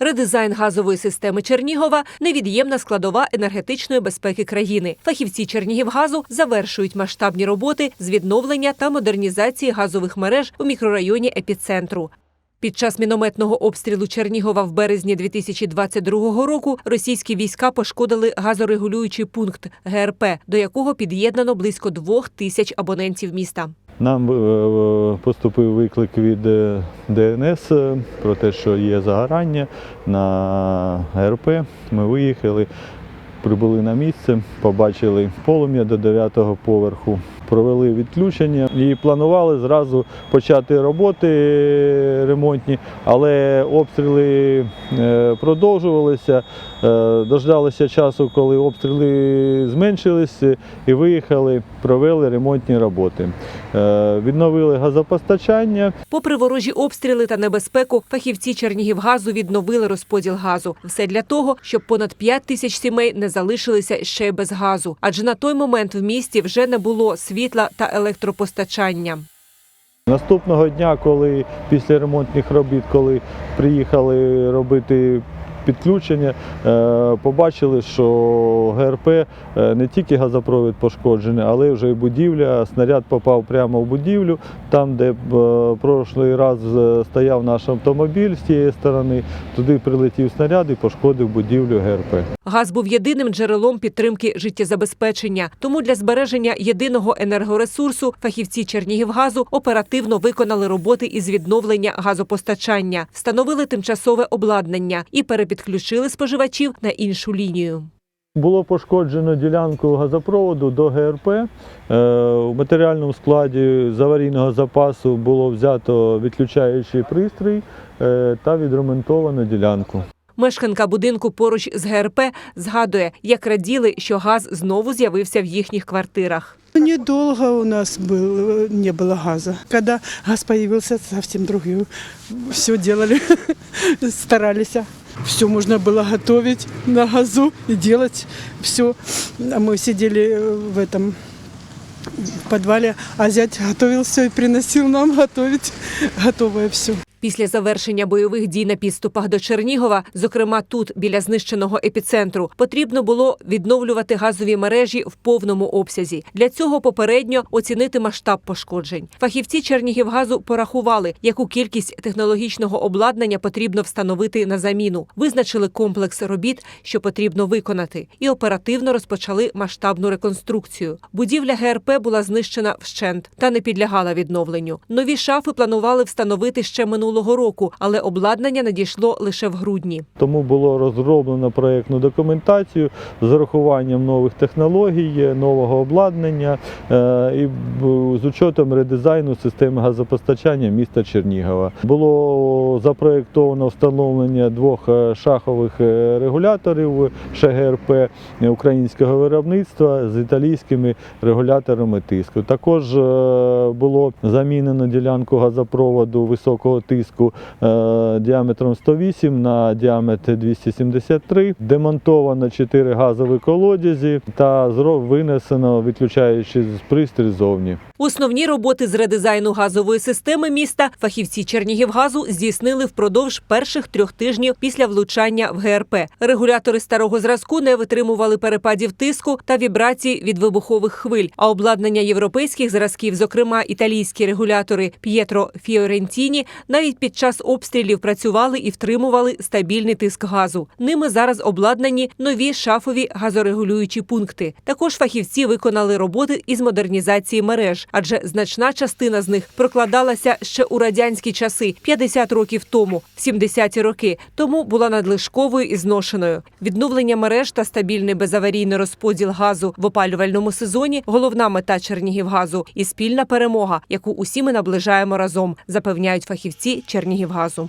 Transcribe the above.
Редизайн газової системи Чернігова невід'ємна складова енергетичної безпеки країни. Фахівці Чернігівгазу завершують масштабні роботи з відновлення та модернізації газових мереж у мікрорайоні епіцентру. Під час мінометного обстрілу Чернігова в березні 2022 року російські війська пошкодили газорегулюючий пункт ГРП, до якого під'єднано близько двох тисяч абонентів міста. Нам е, поступив виклик від е, ДНС е, про те, що є загорання на ГРП. Ми виїхали, прибули на місце, побачили полум'я до 9-го поверху, провели відключення і планували зразу почати роботи ремонтні, але обстріли е, продовжувалися. Е, Дождалися часу, коли обстріли зменшилися і виїхали, провели ремонтні роботи. Е, Відновили газопостачання. Попри ворожі обстріли та небезпеку, фахівці Чернігівгазу відновили розподіл газу. Все для того, щоб понад 5 тисяч сімей не залишилися ще без газу. Адже на той момент в місті вже не було світла та електропостачання. Наступного дня, коли після ремонтних робіт, коли приїхали робити підключення, е, побачили, що ГРП е, не тільки газопровід пошкоджений, але вже і будівля. Снаряд попав прямо в будівлю, там, де е, прошлий раз стояв наш автомобіль з тієї сторони, туди прилетів снаряд і пошкодив будівлю ГРП. Газ був єдиним джерелом підтримки життєзабезпечення. Тому для збереження єдиного енергоресурсу фахівці Чернігівгазу оперативно виконали роботи із відновлення газопостачання, встановили тимчасове обладнання і перепідключили споживачів на іншу лінію. Було пошкоджено ділянку газопроводу до ГРП. Е, У матеріальному складі з аварійного запасу було взято відключаючий пристрій е, та відремонтовано ділянку. Мешканка будинку поруч з ГРП згадує, як раділи, що газ знову з'явився в їхніх квартирах. Недолго у нас был, не было газа. Когда газ появился, совсем другие. Все делали, старались. Все можно было готовить на газу и делать все. А мы сидели в этом в подвале, а зять готовил все и приносил нам готовить готовое все. Після завершення бойових дій на підступах до Чернігова, зокрема тут, біля знищеного епіцентру, потрібно було відновлювати газові мережі в повному обсязі. Для цього попередньо оцінити масштаб пошкоджень. Фахівці Чернігівгазу порахували, яку кількість технологічного обладнання потрібно встановити на заміну, визначили комплекс робіт, що потрібно виконати, і оперативно розпочали масштабну реконструкцію. Будівля ГРП була знищена вщент та не підлягала відновленню. Нові шафи планували встановити ще минулого року, але обладнання надійшло лише в грудні. Тому було розроблено проєктну документацію з урахуванням нових технологій, нового обладнання е, і з учетом редизайну системи газопостачання міста Чернігова. Було запроєктовано встановлення двох е, шахових е, регуляторів ШГРП українського виробництва з італійськими регуляторами тиску. Також було замінено ділянку газопроводу високого тиску е, діаметром 108 на діаметр 273, демонтовано 4 газові колодязі та винесено відключаючи пристрій зовні. Основні роботи з редизайну газової системи міста фахівці Чернігівгазу здійснили впродовж перших трьох тижнів після влучання в ГРП. Регулятори старого зразку не витримували перепадів тиску та вібрацій від вибухових хвиль. А обладнання європейських зразків, зокрема італійські регулятори П'єтро Фіорентіні, навіть під час обстрілів працювали і втримували стабільний тиск газу. Ними зараз обладнані нові шафові газорегулюючі пункти. Також фахівці виконали роботи із модернізації мереж, адже значна частина з них прокладалася ще у радянські часи, 50 років тому, в 70-ті роки. Тому була надлишковою і зношеною. Відновлення мереж та стабільний безаварійний розподіл газу в опалювальному сезоні головна мета Чернігівгазу і спільна перемога, яку усі ми наближаємо разом, запевняють фахівці Чернігівгазу.